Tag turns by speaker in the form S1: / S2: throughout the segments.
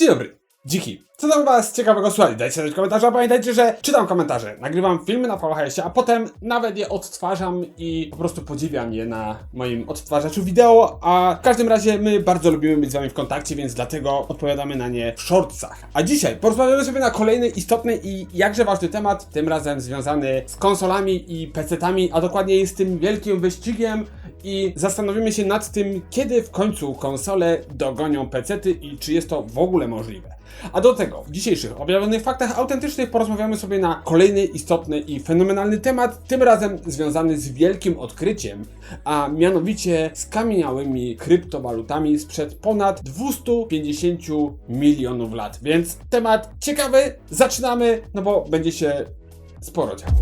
S1: Dzień dobry, dziki. Co tam was ciekawego słuchali? Dajcie znać w komentarzach, pamiętajcie, że czytam komentarze, nagrywam filmy na VHS-ie, a potem nawet je odtwarzam i po prostu podziwiam je na moim odtwarzaczu wideo, a w każdym razie my bardzo lubimy być z wami w kontakcie, więc dlatego odpowiadamy na nie w shortsach. A dzisiaj porozmawiamy sobie na kolejny istotny i jakże ważny temat, tym razem związany z konsolami i PC-tami, a dokładniej z tym wielkim wyścigiem i zastanowimy się nad tym, kiedy w końcu konsole dogonią PC-ty i czy jest to w ogóle możliwe. A do tego w dzisiejszych objawionych faktach autentycznych porozmawiamy sobie na kolejny istotny i fenomenalny temat, tym razem związany z wielkim odkryciem, a mianowicie skamieniałymi kryptowalutami sprzed ponad 250 milionów lat. Więc temat ciekawy, zaczynamy, no bo będzie się sporo działo.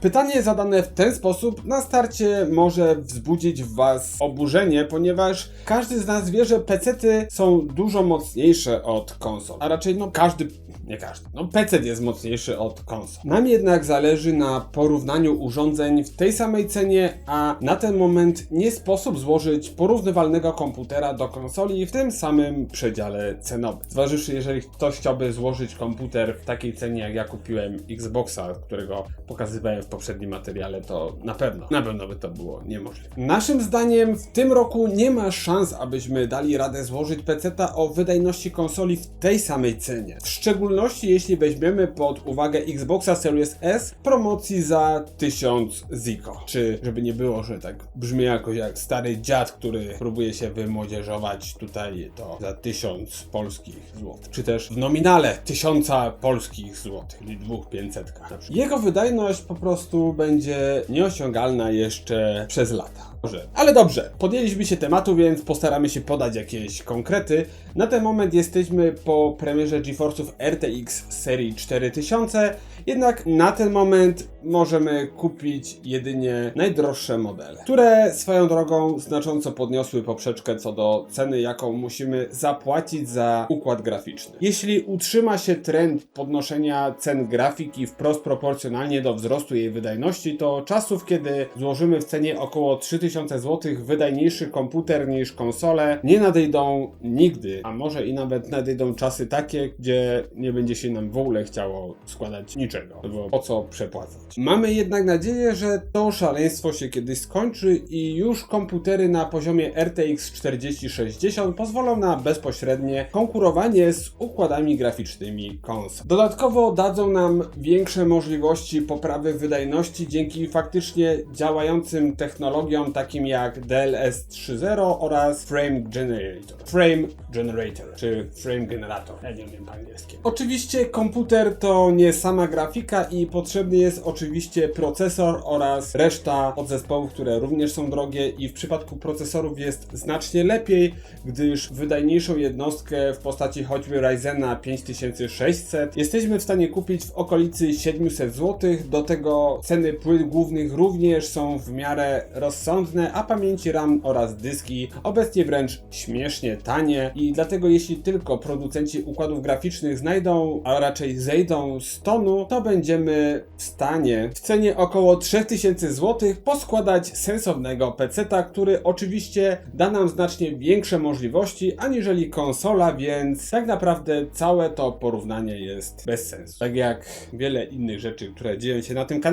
S1: Pytanie zadane w ten sposób na starcie może wzbudzić w Was oburzenie, ponieważ każdy z nas wie, że PC-ty są dużo mocniejsze od konsol. A raczej, no każdy, nie każdy, no PC jest mocniejszy od konsol. Nam jednak zależy na porównaniu urządzeń w tej samej cenie, a na ten moment nie sposób złożyć porównywalnego komputera do konsoli w tym samym przedziale cenowym. Zważywszy, jeżeli ktoś chciałby złożyć komputer w takiej cenie, jak ja kupiłem Xboxa, którego pokazywałem w poprzednim materiale, to na pewno, na pewno by to było niemożliwe. Naszym zdaniem w tym roku nie ma szans, abyśmy dali radę złożyć PC-ta o wydajności konsoli w tej samej cenie. W szczególności jeśli weźmiemy pod uwagę Xboxa Series S promocji za 1000 ziko. Czy żeby nie było, że tak brzmi jakoś jak stary dziad, który próbuje się wymłodzieżować tutaj to za 1000 polskich złotych. Czy też w nominale 1000 polskich złotych, czyli dwóch 500. na przykład. Jego wydajność po prostu będzie nieosiągalna jeszcze przez lata. Może. Ale dobrze, podjęliśmy się tematu, więc postaramy się podać jakieś konkrety. Na ten moment jesteśmy po premierze GeForce'ów RTX serii 4000, jednak na ten moment możemy kupić jedynie najdroższe modele, które swoją drogą znacząco podniosły poprzeczkę co do ceny, jaką musimy zapłacić za układ graficzny. Jeśli utrzyma się trend podnoszenia cen grafiki wprost proporcjonalnie do wzrostu jej wydajności, to czasów, kiedy złożymy w cenie około 3000 zł wydajniejszy komputer niż konsole, nie nadejdą nigdy, a może i nawet nadejdą czasy takie, gdzie nie będzie się nam w ogóle chciało składać niczego, bo po co przepłacać. Mamy jednak nadzieję, że to szaleństwo się kiedyś skończy i już komputery na poziomie RTX 4060 pozwolą na bezpośrednie konkurowanie z układami graficznymi konsol. Dodatkowo dadzą nam większe możliwości poprawy wydajności dzięki faktycznie działającym technologiom takim jak DLS 3.0 oraz Frame Generator. Frame Generator, czy Frame Generator, ja nie wiem po angielskiemu. Oczywiście komputer to nie sama grafika i potrzebny jest oczywiście procesor oraz reszta podzespołów, które również są drogie i w przypadku procesorów jest znacznie lepiej, gdyż wydajniejszą jednostkę w postaci choćby Ryzena 5600 jesteśmy w stanie kupić w okolicy 700 zł. Do tego ceny płyt głównych również są w miarę rozsądne, a pamięci RAM oraz dyski obecnie wręcz śmiesznie tanie i dlatego jeśli tylko producenci układów graficznych znajdą, a raczej zejdą z tonu, to będziemy w stanie w cenie około 3000 zł poskładać sensownego PC-ta, który oczywiście da nam znacznie większe możliwości aniżeli konsola, więc tak naprawdę całe to porównanie jest bez sensu. Tak jak wiele innych rzeczy, które dzieją się na tym kanale,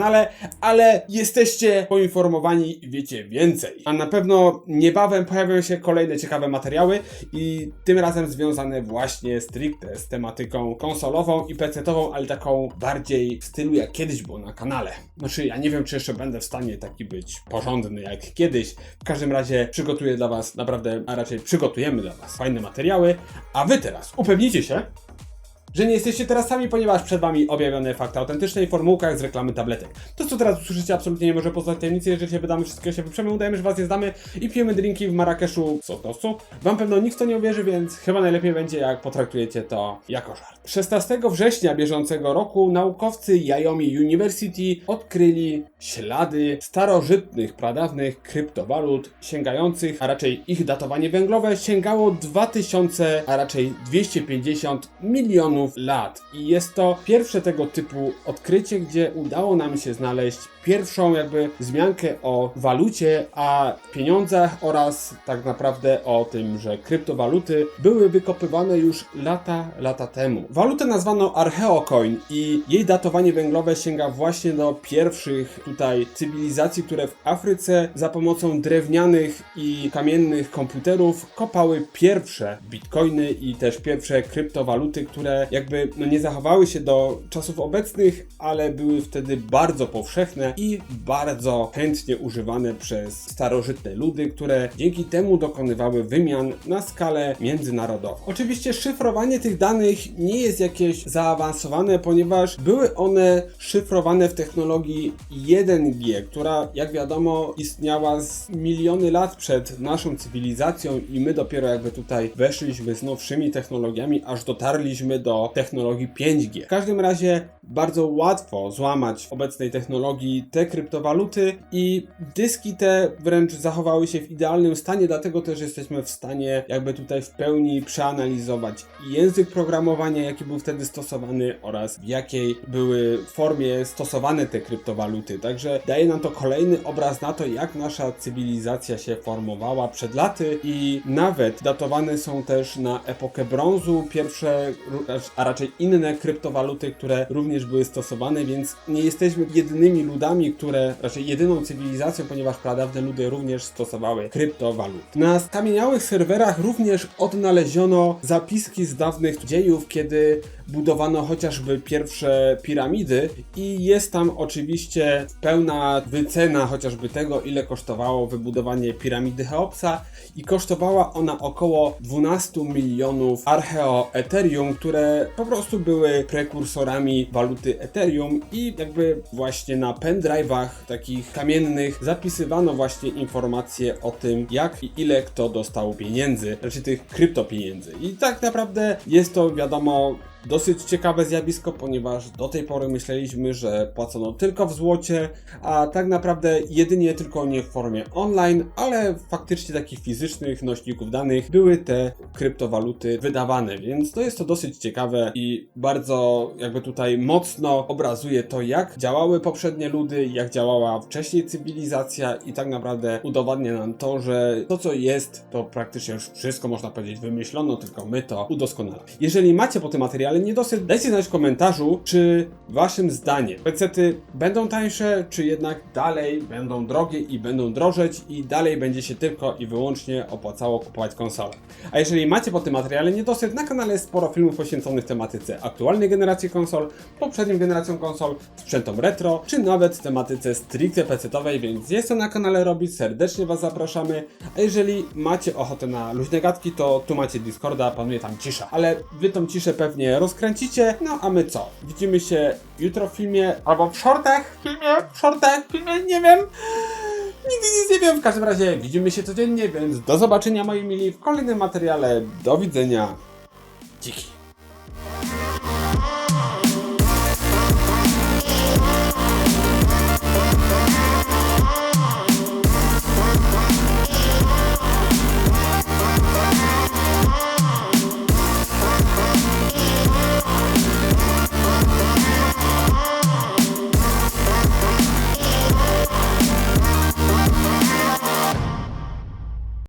S1: ale jesteście poinformowani i wiecie więcej. A na pewno niebawem pojawią się kolejne ciekawe materiały i tym razem związane właśnie stricte z tematyką konsolową i PC-tową, ale taką bardziej w stylu jak kiedyś było na kanale. Znaczy, ja nie wiem, czy jeszcze będę w stanie taki być porządny jak kiedyś. W każdym razie przygotuję dla Was naprawdę, a raczej przygotujemy dla Was fajne materiały, a Wy teraz upewnijcie się, że nie jesteście teraz sami, ponieważ przed Wami objawione fakty autentyczne formułka z reklamy tabletek. To, co teraz usłyszycie, absolutnie nie może pozostać tajemnicy. Jeżeli się wydamy, wszystkiego się wyprzemy, udajemy, że Was nie zdamy i pijemy drinki w Marrakeszu z Sosnosu. Wam pewno nikt w to nie uwierzy, więc chyba najlepiej będzie, jak potraktujecie to jako żart. 16 września bieżącego roku naukowcy Wyoming University odkryli ślady starożytnych, pradawnych kryptowalut sięgających, a raczej ich datowanie węglowe sięgało 2000, a raczej 250 milionów lat. I jest to pierwsze tego typu odkrycie, gdzie udało nam się znaleźć pierwszą jakby wzmiankę o walucie, a pieniądzach oraz tak naprawdę o tym, że kryptowaluty były wykopywane już lata, lata temu. Walutę nazwano Archeocoin i jej datowanie węglowe sięga właśnie do pierwszych tutaj cywilizacji, które w Afryce za pomocą drewnianych i kamiennych komputerów kopały pierwsze bitcoiny i też pierwsze kryptowaluty, które jakby no nie zachowały się do czasów obecnych, ale były wtedy bardzo powszechne i bardzo chętnie używane przez starożytne ludy, które dzięki temu dokonywały wymian na skalę międzynarodową. Oczywiście szyfrowanie tych danych nie jest jakieś zaawansowane, ponieważ były one szyfrowane w technologii 1G, która jak wiadomo istniała z miliony lat przed naszą cywilizacją i my dopiero jakby tutaj weszliśmy z nowszymi technologiami, aż dotarliśmy do technologii 5G. W każdym razie bardzo łatwo złamać w obecnej technologii te kryptowaluty i dyski te wręcz zachowały się w idealnym stanie, dlatego też jesteśmy w stanie jakby tutaj w pełni przeanalizować język programowania, jaki był wtedy stosowany oraz w jakiej były formie stosowane te kryptowaluty. Także daje nam to kolejny obraz na to, jak nasza cywilizacja się formowała przed laty i nawet datowane są też na epokę brązu pierwsze, a raczej inne kryptowaluty, które również były stosowane, więc nie jesteśmy jedynymi ludami, które, raczej jedyną cywilizacją, ponieważ pradawne ludy również stosowały kryptowalut. Na skamieniałych serwerach również odnaleziono zapiski z dawnych dziejów, kiedy budowano chociażby pierwsze piramidy i jest tam oczywiście pełna wycena chociażby tego, ile kosztowało wybudowanie piramidy Cheopsa i kosztowała ona około 12 milionów archeo Ethereum, które po prostu były prekursorami waluty Ethereum i jakby właśnie na pendrive'ach takich kamiennych zapisywano właśnie informacje o tym, jak i ile kto dostał pieniędzy, znaczy tych kryptopieniędzy. I tak naprawdę jest to wiadomo dosyć ciekawe zjawisko, ponieważ do tej pory myśleliśmy, że płacono tylko w złocie, a tak naprawdę jedynie tylko nie w formie online, ale faktycznie takich fizycznych nośników danych były te kryptowaluty wydawane, więc to jest to dosyć ciekawe i bardzo jakby tutaj mocno obrazuje to, jak działały poprzednie ludy, jak działała wcześniej cywilizacja i tak naprawdę udowadnia nam to, że to co jest, to praktycznie już wszystko można powiedzieć wymyślono, tylko my to udoskonalamy. Jeżeli macie po tym materiale niedosyt, dajcie znać w komentarzu, czy waszym zdaniem pecety będą tańsze, czy jednak dalej będą drogie i będą drożeć i dalej będzie się tylko i wyłącznie opłacało kupować konsolę. A jeżeli macie po tym materiale niedosyt, na kanale jest sporo filmów poświęconych tematyce aktualnej generacji konsol, poprzednim generacjom konsol, sprzętom retro, czy nawet tematyce stricte pecetowej, więc jest to na kanale robić, serdecznie was zapraszamy. A jeżeli macie ochotę na luźne gadki, to tu macie Discorda, panuje tam cisza. Ale wy tą ciszę pewnie rozkręcicie, no a my co? Widzimy się jutro w filmie, albo w shortach, w filmie, w shortach, w filmie, nie wiem. Nigdy nic nie wiem, w każdym razie widzimy się codziennie, więc do zobaczenia moi mili w kolejnym materiale. Do widzenia. Dziki.